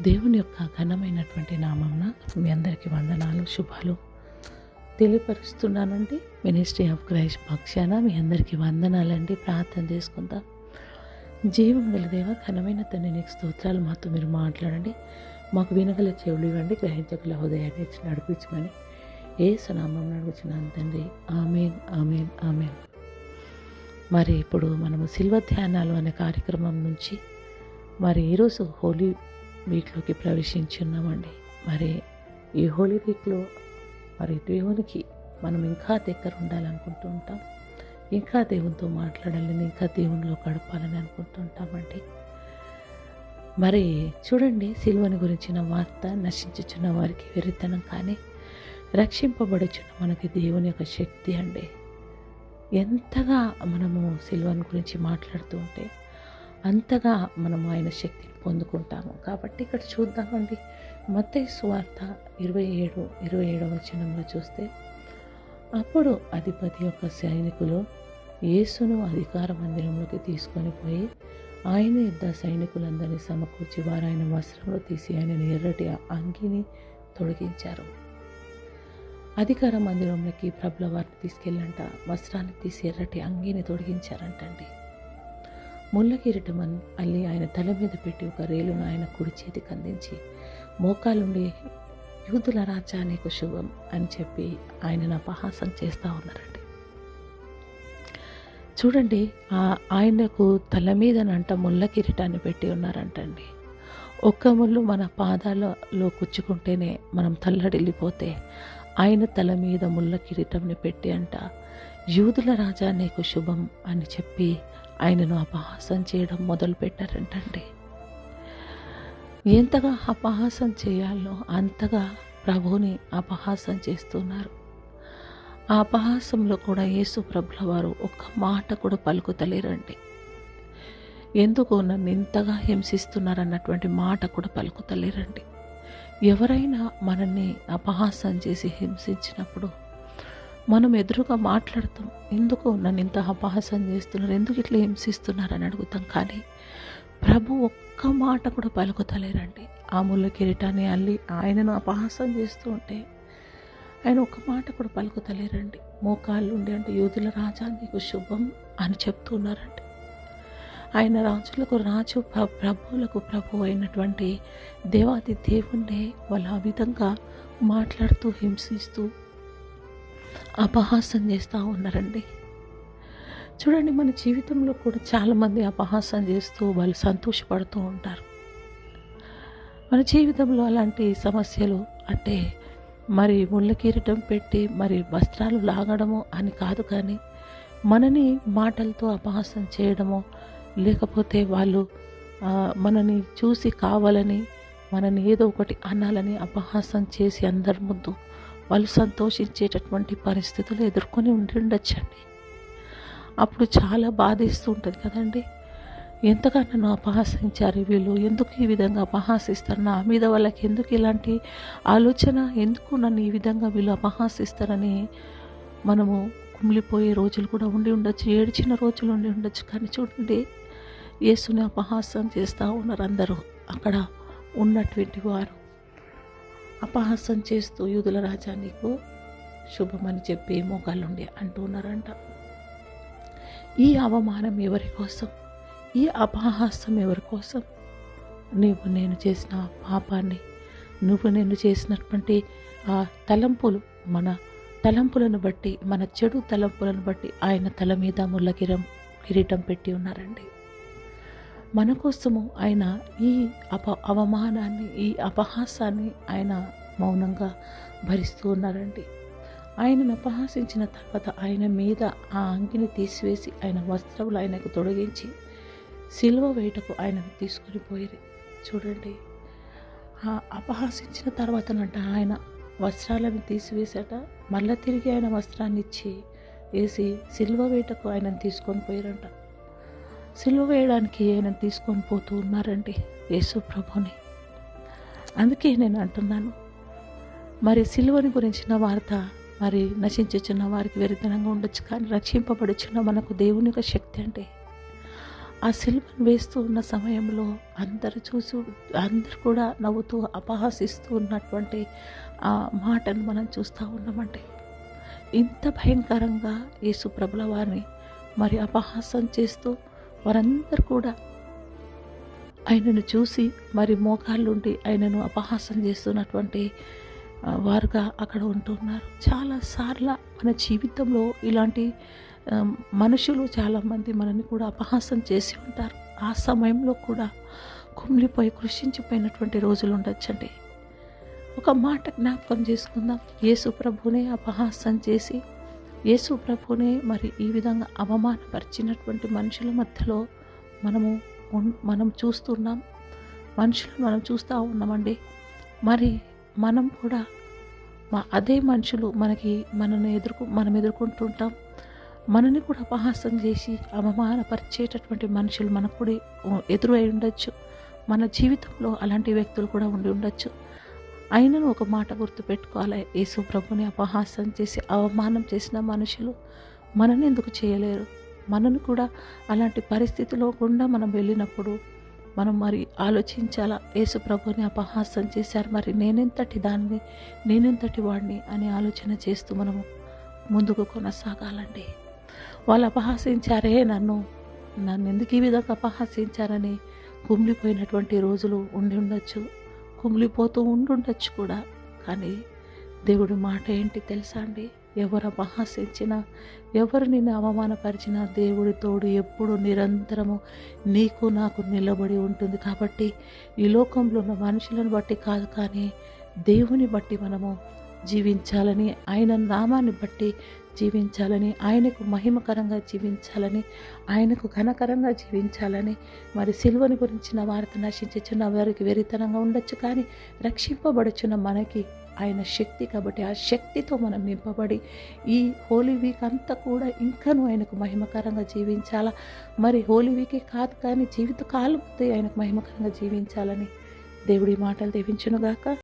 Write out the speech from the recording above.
దేవుని యొక్క ఘనమైనటువంటి నామంన మీ అందరికీ వందనాలు శుభాలు తెలియపరుస్తున్నానండి. మినిస్ట్రీ ఆఫ్ క్రైస్ట్ పక్షాన మీ అందరికీ వందనాలండి. ప్రార్థన చేసుకుందాం. జీవం గలదేవ ఘనమైన తండ్రి నీకు స్తోత్రాలు మాతో మీరు మాట్లాడండి. మాకు వినగల చెవులు ఇవ్వండి. గ్రహించగల హృదయాన్ని ఇచ్చి నడిపించమని ఏ సునామం నడిపించిన తండ్రి. Amen amen amen. మరి ఇప్పుడు మనము శిల్వ ధ్యానాలు అనే కార్యక్రమం నుంచి మరి ఈరోజు హోలీ వీటిలోకి ప్రవేశించున్నామండి. మరి ఈ హోలీ వీక్లో మరి దేవునికి మనం ఇంకా దగ్గర ఉండాలనుకుంటూ ఉంటాం. ఇంకా దేవునితో మాట్లాడాలని ఇంకా దేవునిలో గడపాలని అనుకుంటూ ఉంటామండి. మరి చూడండి సిల్వని గురించిన వార్త నశించుచున్న వారికి విరితనం కానీ రక్షింపబడుచున్న మనకి దేవుని యొక్క శక్తి అండి. ఎంతగా మనము సిల్వన్ గురించి మాట్లాడుతూ ఉంటే అంతగా మనము ఆయన శక్తిని పొందుకుంటాము. కాబట్టి ఇక్కడ చూద్దామండి మత్తయి సువార్త ఇరవై ఏడు ఇరవై ఏడవ వచనంలో చూస్తే అప్పుడు అధిపతి యొక్క సైనికులు యేసును అధికార మందిరంలోకి తీసుకొని పోయి ఆయన యుద్ధ సైనికులందరినీ సమకూర్చి వారు ఆయన వస్త్రంలో తీసి ఆయన ఎర్రటి అంగిని తొడిగించారు. అధికార మందిరంలోకి ప్రభుల వారిని తీసుకెళ్ళంట వస్త్రాన్ని తీసి ఎర్రటి అంగిని తొడిగించారంటండి. ముళ్ళ కిరీటం అల్లి ఆయన తల మీద పెట్టి ఒక రేలును ఆయన కుడి చేతికి అందించి మోకాలుండి యూదుల రాజా నీకు శుభం అని చెప్పి ఆయనను అపహాసం చేస్తూ ఉన్నారండి. చూడండి ఆయనకు తల మీదనంట ముళ్ళ కిరీటాన్ని పెట్టి ఉన్నారంటండి. ఒక్క ముళ్ళు మన పాదాలలో కుచ్చుకుంటేనే మనం తల్లడిల్లిపోతే ఆయన తల మీద ముళ్ళ కిరీటంని పెట్టి అంట యూదుల రాజా నీకు శుభం అని చెప్పి ఆయనను అపహాసం చేయడం మొదలు పెట్టారంటండి ఎంతగా అపహాసం చేయాలో అంతగా ప్రభుని అపహాసం చేస్తున్నారు. ఆ అపహాసంలో కూడా యేసు ప్రభుల వారు ఒక్క మాట కూడా పలుకుతలేరండి. ఎందుకు నన్ను ఇంతగా హింసిస్తున్నారన్నటువంటి మాట కూడా పలుకుతలేరండి. ఎవరైనా మనల్ని అపహాసం చేసి హింసించినప్పుడు మనం ఎదురుగా మాట్లాడతాం ఎందుకు నన్ను ఇంత అపహాసం చేస్తున్నారు? ఎందుకు ఇట్లా హింసిస్తున్నారు? అని అడుగుతాం. కానీ ప్రభు ఒక్క మాట కూడా పలుకుతలేరండి. ఆ ముళ్ళ కిరీటాన్ని అల్లి ఆయనను అపహాసం చేస్తూ ఉంటే ఆయన ఒక్క మాట కూడా పలుకుతలేరండి. మోకాళ్ళు ఉండి అంటే యూదుల రాజా నీకు శుభం అని చెప్తున్నారండి ఆయన రాజులకు రాజు ప్రభువులకు ప్రభు అయినటువంటి దేవాది దేవుణ్ణే వాళ్ళు ఆ విధంగా మాట్లాడుతూ హింసిస్తూ అపహాసం చేస్తూ ఉన్నారండి. చూడండి మన జీవితంలో కూడా చాలామంది అపహాసం చేస్తూ వాళ్ళు సంతోషపడుతూ ఉంటారు. మన జీవితంలో అలాంటి సమస్యలు అంటే మరి ముళ్ళ కిరీటం పెట్టి మరి వస్త్రాలు లాగడము అని కాదు కానీ మనని మాటలతో అపహాసం చేయడమో లేకపోతే వాళ్ళు మనని చూసి కావాలని మనని ఏదో ఒకటి అనాలని అపహాసం చేసి అందరి ముందు వాళ్ళు సంతోషించేటటువంటి పరిస్థితులు ఎదుర్కొని ఉండి ఉండొచ్చండి అప్పుడు చాలా బాధిస్తూ ఉంటుంది కదండి. ఎంతగా నన్ను అపహాసించారు వీళ్ళు ఎందుకు ఈ విధంగా అపహాసిస్తారు? నా మీద వాళ్ళకి ఎందుకు ఇలాంటి ఆలోచన? ఎందుకు నన్ను ఈ విధంగా వీళ్ళు అపహాసిస్తారని మనము కుమిలిపోయే రోజులు కూడా ఉండి ఉండొచ్చు ఏడ్చిన రోజులు ఉండి ఉండొచ్చు. కానీ చూడండి యేసుని అపహాసం చేస్తూ ఉన్నారు అందరూ. అక్కడ ఉన్నటువంటి వారు అపహాసం చేస్తూ యూదుల రాజా నీకు శుభమని చెప్పి మోకాళ్ళుండి అంటున్నారంట ఈ అవమానం ఎవరి కోసం? ఈ అపహాసం ఎవరి కోసం? నువ్వు నేను చేసిన పాపాన్ని నువ్వు నేను చేసినటువంటి ఆ తలంపులు మన తలంపులను బట్టి మన చెడు తలంపులను బట్టి ఆయన తల మీద ముళ్ళ కిరం కిరీటం పెట్టి ఉన్నారండి. మన కోసము ఆయన ఈ అప అవమానాన్ని ఈ అపహాసాన్ని ఆయన మౌనంగా భరిస్తూ ఉన్నారండి. ఆయనను అపహాసించిన తర్వాత ఆయన మీద ఆ అంగిని తీసివేసి ఆయన వస్త్రములు ఆయనకు తొలగించి సిల్వ వేటకు ఆయనను తీసుకొని పోయి చూడండి ఆ అపహాసించిన తర్వాతనంట ఆయన వస్త్రాలను తీసివేసాట మళ్ళీ తిరిగి ఆయన వస్త్రాన్ని ఇచ్చి వేసి సిల్వ వేటకు ఆయనను తీసుకొని పోయారంట. సిలువ వేయడానికి ఆయన తీసుకొని పోతూ ఉన్నారండి యేసు ప్రభుని. అందుకే నేను అంటున్నాను మరి సిలువని గురించిన వార్త మరి నశించుచున్న వారికి వెరితనంగా ఉండొచ్చు కానీ రక్షింపబడుచున్న మనకు దేవుని యొక్క శక్తి అంటే ఆ సిలువను వేస్తూ ఉన్న సమయంలో అందరు చూసి అందరు కూడా నవ్వుతూ అపహాసిస్తూ ఉన్నటువంటి ఆ మాటను మనం చూస్తూ ఉన్నామండి. ఇంత భయంకరంగా యేసు ప్రభుల వారిని మరి అపహాసం చేస్తూ వారందరూ కూడా ఆయనను చూసి మరి మోకాళ్ళుండి ఆయనను అపహాసం చేస్తున్నటువంటి వారుగా అక్కడ ఉంటున్నారు. చాలాసార్లు మన జీవితంలో ఇలాంటి మనుషులు చాలామంది మనని కూడా అపహాసం చేసి ఉంటారు. ఆ సమయంలో కూడా కుమిలిపోయి కృషించిపోయినటువంటి రోజులు ఉండొచ్చండి. ఒక మాట జ్ఞాపకం చేసుకుందాం. యేసు ప్రభునే అపహాసం చేసి యేసు ప్రభునే మరి ఈ విధంగా అవమానపరిచినటువంటి మనుషుల మధ్యలో మనము మనం చూస్తున్నాం. మనుషులు మనం చూస్తూ ఉన్నామండి. మరి మనం కూడా మా అదే మనుషులు మనకి మనల్ని ఎదుర్కొ మనం ఎదుర్కొంటుంటాం. మనని కూడా అపహాసం చేసి అవమానపరిచేటటువంటి మనుషులు మనకు కూడా ఎదురై ఉండొచ్చు. మన జీవితంలో అలాంటి వ్యక్తులు కూడా ఉండి ఉండొచ్చు. అయినను ఒక మాట గుర్తుపెట్టుకోవాలి. యేసు ప్రభుని అపహాసం చేసి అవమానం చేసిన మనుషులు మనని ఎందుకు చేయలేరు? మనను కూడా అలాంటి పరిస్థితిలో గుండా మనం వెళ్ళినప్పుడు మనం మరి ఆలోచించాలా యేసు ప్రభుని అపహాసం చేశారు మరి నేనెంతటి దాన్ని నేనెంతటి వాడిని అని ఆలోచన చేస్తూ మనము ముందుకు కొనసాగాలండి. వాళ్ళు అపహాసించారే నన్ను నన్ను ఎందుకు ఈ విధంగా అపహాసించారని కుమిలిపోయినటువంటి రోజులు ఉండి ఉండొచ్చు. కుమిలిపోతూ ఉండుండొచ్చు కూడా. కానీ దేవుడు మాట ఏంటి తెలుసా అండి? ఎవరు అపహాసించినా ఎవరు నిన్ను అవమానపరిచినా దేవుడి తోడు ఎప్పుడు నిరంతరము నీకు నాకు నిలబడి ఉంటుంది. కాబట్టి ఈ లోకంలో ఉన్న మనుషులను బట్టి కాదు కానీ దేవుని బట్టి మనము జీవించాలని ఆయన నామాన్ని బట్టి జీవించాలని ఆయనకు మహిమకరంగా జీవించాలని ఆయనకు ఘనకరంగా జీవించాలని మరి సిల్వని గురించిన వార్త నశించుచున్న వారికి వెరితనంగా ఉండొచ్చు కానీ రక్షింపబడుచున్న మనకి ఆయన శక్తి కాబట్టి ఆ శక్తితో మనం నింపబడి ఈ హోలీ వీక్ అంతా కూడా ఇంకనూ ఆయనకు మహిమకరంగా జీవించాలా? మరి హోలీ వీకే కాదు కానీ జీవితకాలం ఆయనకు మహిమకరంగా జీవించాలని దేవుడి మాటలు దీవించునుగాక.